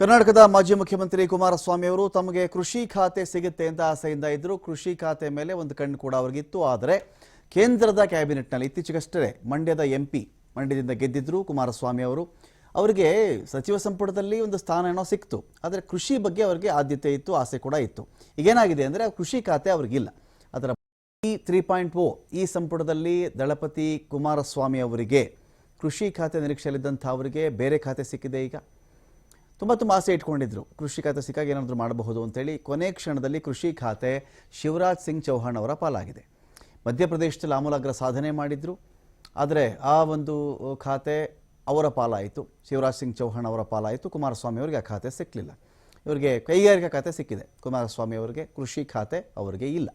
ಕರ್ನಾಟಕದ ಮಾಜಿ ಮುಖ್ಯಮಂತ್ರಿ ಕುಮಾರಸ್ವಾಮಿ ಅವರು ತಮಗೆ ಕೃಷಿ ಖಾತೆ ಸಿಗುತ್ತೆ ಅಂತ ಆಸೆಯಿಂದ ಇದ್ದರು. ಕೃಷಿ ಖಾತೆ ಮೇಲೆ ಒಂದು ಕಣ್ಣು ಕೂಡ ಅವ್ರಿಗಿತ್ತು. ಆದರೆ ಕೇಂದ್ರದ ಕ್ಯಾಬಿನೆಟ್ನಲ್ಲಿ ಇತ್ತೀಚೆಗಷ್ಟೇ ಮಂಡ್ಯದ ಎಂಪಿ ಮಂಡ್ಯದಿಂದ ಗೆದ್ದಿದ್ರು ಕುಮಾರಸ್ವಾಮಿ ಅವರು. ಅವರಿಗೆ ಸಚಿವ ಸಂಪುಟದಲ್ಲಿ ಒಂದು ಸ್ಥಾನ ಏನೋ ಸಿಕ್ತು. ಆದರೆ ಕೃಷಿ ಬಗ್ಗೆ ಅವರಿಗೆ ಆದ್ಯತೆ ಇತ್ತು, ಆಸೆ ಕೂಡ ಇತ್ತು. ಈಗೇನಾಗಿದೆ ಅಂದರೆ ಕೃಷಿ ಖಾತೆ ಅವ್ರಿಗಿಲ್ಲ. ಅದರ ಈ ತ್ರೀ ಪಾಯಿಂಟ್ ಓ ಈ ಸಂಪುಟದಲ್ಲಿ ದಳಪತಿ ಕುಮಾರಸ್ವಾಮಿ ಅವರಿಗೆ ಕೃಷಿ ಖಾತೆ ನಿರೀಕ್ಷೆಯಲ್ಲಿದ್ದಂಥ ಅವರಿಗೆ ಬೇರೆ ಖಾತೆ ಸಿಕ್ಕಿದೆ ಈಗ? ತುಂಬ ತುಂಬ ಆಸೆ ಇಟ್ಕೊಂಡಿದ್ರು. ಕೃಷಿ ಖಾತೆ ಸಿಕ್ಕಾಗ ಏನಾದರೂ ಮಾಡಬಹುದು ಅಂತೇಳಿ ಕೊನೆ ಕ್ಷಣದಲ್ಲಿ ಕೃಷಿ ಖಾತೆ ಶಿವರಾಜ್ ಸಿಂಗ್ ಚೌಹಾಣ್ ಅವರ ಪಾಲಾಗಿದೆ. ಮಧ್ಯಪ್ರದೇಶದಲ್ಲಿ ಆಮೂಲಾಗ್ರ ಸಾಧನೆ ಮಾಡಿದ್ರು. ಆದರೆ ಆ ಒಂದು ಖಾತೆ ಅವರ ಪಾಲಾಯಿತು. ಶಿವರಾಜ್ ಸಿಂಗ್ ಚೌಹಾಣ್ ಅವರ ಪಾಲಾಯಿತು. ಕುಮಾರಸ್ವಾಮಿ ಅವರಿಗೆ ಆ ಖಾತೆ ಸಿಕ್ಕಲಿಲ್ಲ ಇವರಿಗೆ ಕೈಗಾರಿಕಾ ಖಾತೆ ಸಿಕ್ಕಿದೆ. ಕುಮಾರಸ್ವಾಮಿ ಅವರಿಗೆ ಕೃಷಿ ಖಾತೆ ಅವರಿಗೆ ಇಲ್ಲ.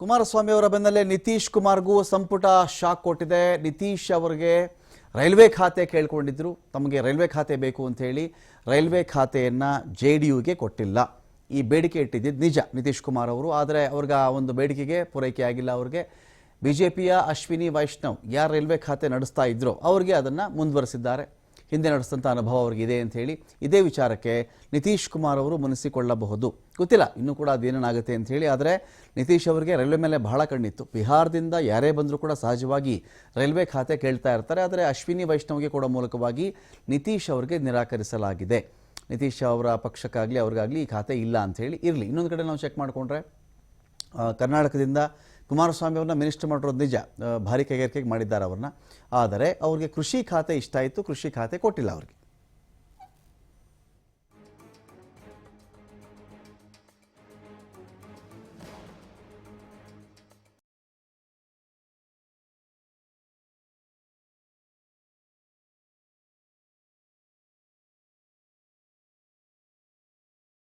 ಕುಮಾರಸ್ವಾಮಿ ಅವರ ಬೆನ್ನಲ್ಲೇ ನಿತೀಶ್ ಕುಮಾರ್ಗೂ ಸಂಪುಟ ಶಾಕ್ ಕೊಟ್ಟಿದೆ. ನಿತೀಶ್ ಅವರಿಗೆ ರೈಲ್ವೆ ಖಾತೆ ಕೇಳ್ಕೊಂಡಿದ್ರು. ತಮಗೆ ರೈಲ್ವೆ ಖಾತೆ ಬೇಕು ಅಂತ ಹೇಳಿ ರೈಲ್ವೆ ಖಾತೆಯನ್ನು ಜೆ ಡಿ ಯುಗೆ ಕೊಟ್ಟಿಲ್ಲ. ಈ ಬೇಡಿಕೆ ಇಟ್ಟಿದ್ದು ನಿಜ ನಿತೀಶ್ ಕುಮಾರ್ ಅವರು. ಆದರೆ ಅವ್ರಿಗೆ ಆ ಒಂದು ಬೇಡಿಕೆಗೆ ಪೂರೈಕೆ ಆಗಿಲ್ಲ ಅವ್ರಿಗೆ. ಬಿ ಜೆ ಪಿಯ ಅಶ್ವಿನಿ, ವೈಷ್ಣವ್ ಯಾರು ರೈಲ್ವೆ ಖಾತೆ ನಡೆಸ್ತಾ ಇದ್ರೋ ಅವ್ರಿಗೆ ಅದನ್ನು ಮುಂದುವರೆಸಿದ್ದಾರೆ. ಹಿಂದೆ ನಡೆಸಿದಂಥ ಅನುಭವ ಅವ್ರಿಗೆ ಇದೆ ಅಂತ ಹೇಳಿ ಇದೇ ವಿಚಾರಕ್ಕೆ ನಿತೀಶ್ ಕುಮಾರ್ ಅವರು ಮನಸ್ಸಿಕೊಳ್ಳಬಹುದು. ಗೊತ್ತಿಲ್ಲ, ಇನ್ನೂ ಕೂಡ ಅದೇನೇನಾಗುತ್ತೆ ಹೇಳಿ, ಆದರೆ ನಿತೀಶ್ ಅವರಿಗೆ ರೈಲ್ವೆ ಮೇಲೆ ಬಹಳ ಕಣ್ಣಿತ್ತು. ಬಿಹಾರದಿಂದ ಯಾರೇ ಬಂದರೂ ಕೂಡ ಸಹಜವಾಗಿ ರೈಲ್ವೆ ಖಾತೆ ಕೇಳ್ತಾ ಇರ್ತಾರೆ, ಆದರೆ ಅಶ್ವಿನಿ ವೈಷ್ಣವ್ಗೆ ಕೊಡೋ ಮೂಲಕವಾಗಿ ನಿತೀಶ್ ಅವರಿಗೆ ನಿರಾಕರಿಸಲಾಗಿದೆ. ನಿತೀಶ್ ಅವರ ಪಕ್ಷಕ್ಕಾಗಲಿ ಅವ್ರಿಗಾಗಲಿ ಈ ಖಾತೆ ಇಲ್ಲ ಅಂಥೇಳಿ ಇರಲಿ. ಇನ್ನೊಂದು ಕಡೆ ನಾವು ಚೆಕ್ ಮಾಡಿಕೊಂಡ್ರೆ ಕರ್ನಾಟಕದಿಂದ ಕುಮಾರಸ್ವಾಮಿ ಅವ್ರನ್ನ ಮಿನಿಸ್ಟರ್ ಮಾಡಿರೋದು ನಿಜ. ಭಾರಿ ಕೈಗಾರಿಕೆಗೆ ಮಾಡಿದ್ದಾರೆ ಅವ್ರನ್ನ. ಆದರೆ ಅವ್ರಿಗೆ ಕೃಷಿ ಖಾತೆ ಇಷ್ಟ ಆಯಿತು, ಕೃಷಿ ಖಾತೆ ಕೊಟ್ಟಿಲ್ಲ ಅವ್ರಿಗೆ.